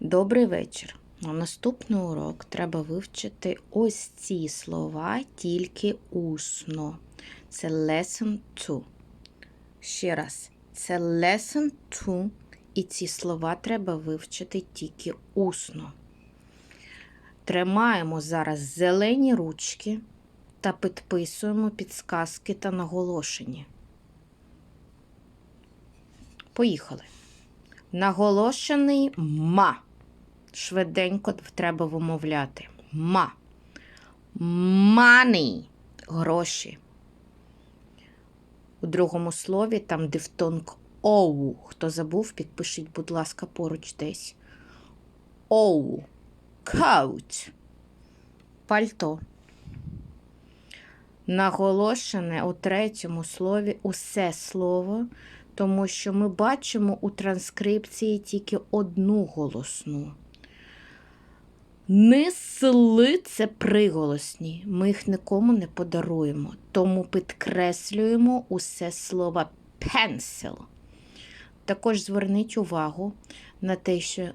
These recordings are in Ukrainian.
Добрий вечір. На наступний урок треба вивчити ось ці слова тільки усно. Це lesson 2. Ще раз, це lesson 2, і ці слова треба вивчити тільки усно. Тримаємо зараз зелені ручки та підписуємо підсказки та наголошення. Поїхали. Наголошений ма. Швиденько треба вимовляти. Ма. Money. Гроші. У другому слові там дифтонг оу. Хто забув, підпишіть, будь ласка, поруч десь. Оу. Coat. Пальто. Наголошене у третьому слові усе слово, тому що ми бачимо у транскрипції тільки одну голосну. Несли це приголосні. Ми їх нікому не подаруємо, тому підкреслюємо усе слово pencil. Також зверніть увагу на те, що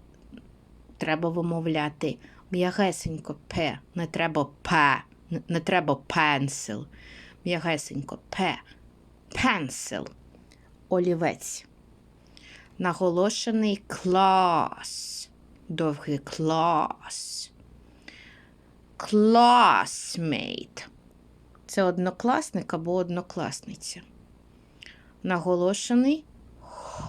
треба вимовляти м'ягесенько П, не треба П, не- треба pencil. М'ягесенько П. Pencil. Олівець. Наголошений клас. Довгий клас. Classmate. Це однокласник або однокласниця. Наголошений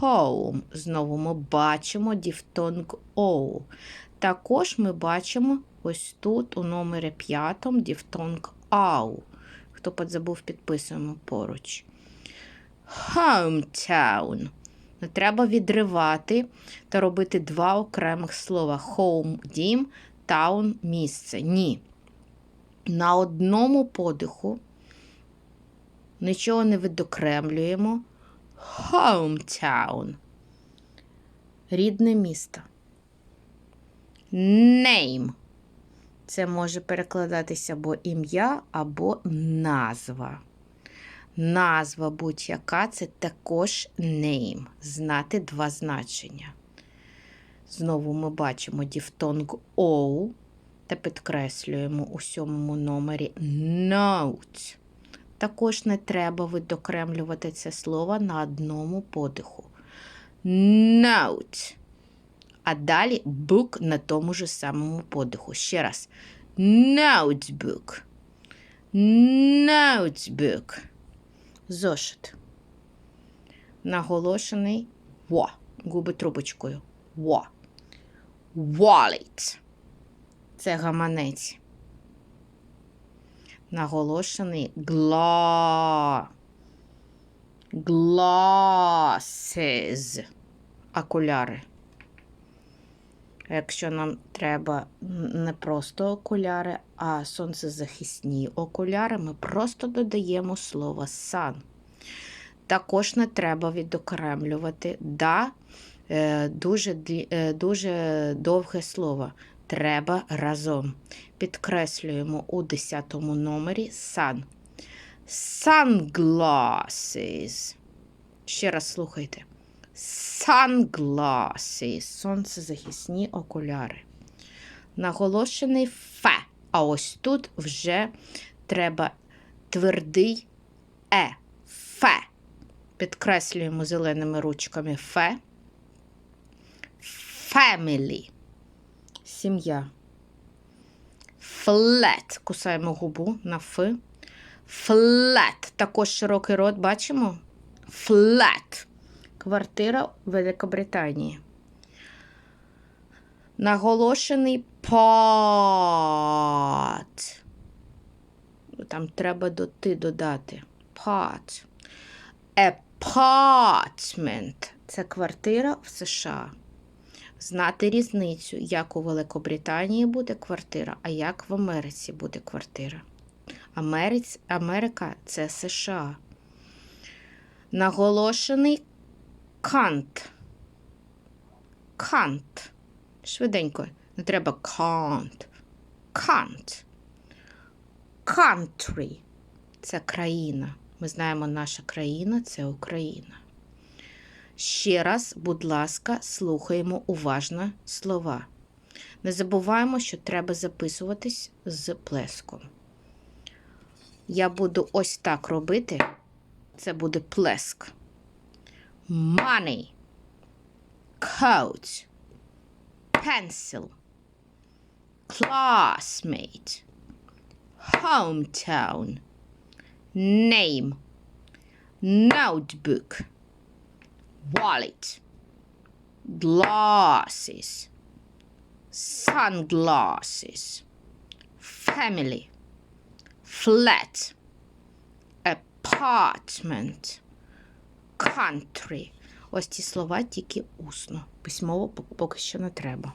home. Знову ми бачимо дифтонг O. Також ми бачимо ось тут у номері п'ятому дифтонг ау. Хто подзабув, підписуємо поруч. Hometown. Не треба відривати та робити два окремих слова: home – дім, town – місце. Ні. На одному подиху нічого не відокремлюємо. Hometown. Рідне місто. Name. Це може перекладатися або ім'я, або назва. Назва будь-яка це також name. Знати два значення. Знову ми бачимо дифтонг O та підкреслюємо у сьомому номері note. Також не треба видокремлювати це слово на одному подиху. Note. А далі book на тому ж самому подиху. Ще раз. Notebook. Notebook. Зошит. Наголошений во. Губи трубочкою. Во. Wallet. Це гаманець. Наголошений гла. Glasses. Окуляри. Якщо нам треба не просто окуляри, а сонцезахисні окуляри, ми просто додаємо слово sun. Також не треба відокремлювати да, дуже, е, дуже довге слово. Треба разом. Підкреслюємо у 10 номері sun. Sunglasses. Ще раз слухайте. Sunglasses. Сонцезахисні окуляри. Наголошений фе. А ось тут вже треба твердий е. Фе. Підкреслюємо зеленими ручками фе. Family. Сім'я. Flat. Кусаємо губу на ф. Flat. Також широкий рот, бачимо? Flat. Квартира в Великобританії. Наголошений pot. Там треба до ти додати. Pot. Apartment. Це квартира в США. Знати різницю, як у Великобританії буде квартира, а як в Америці буде квартира. Америць, Америка це США. Наголошений кант. Кант. Швиденько. Не треба can't. Can't. Country. Це країна. Ми знаємо, наша країна це Україна. Ще раз, будь ласка, слухаємо уважно слова. Не забуваємо, що треба записуватись з плеском. Я буду ось так робити. Це буде плеск. Money. Coat. Pencil. Classmate. Hometown. Name. Notebook. Wallet. Glasses. Sunglasses. Family. Flat. Apartment. Country. Ось ці слова тільки усно. Письмово поки що не треба.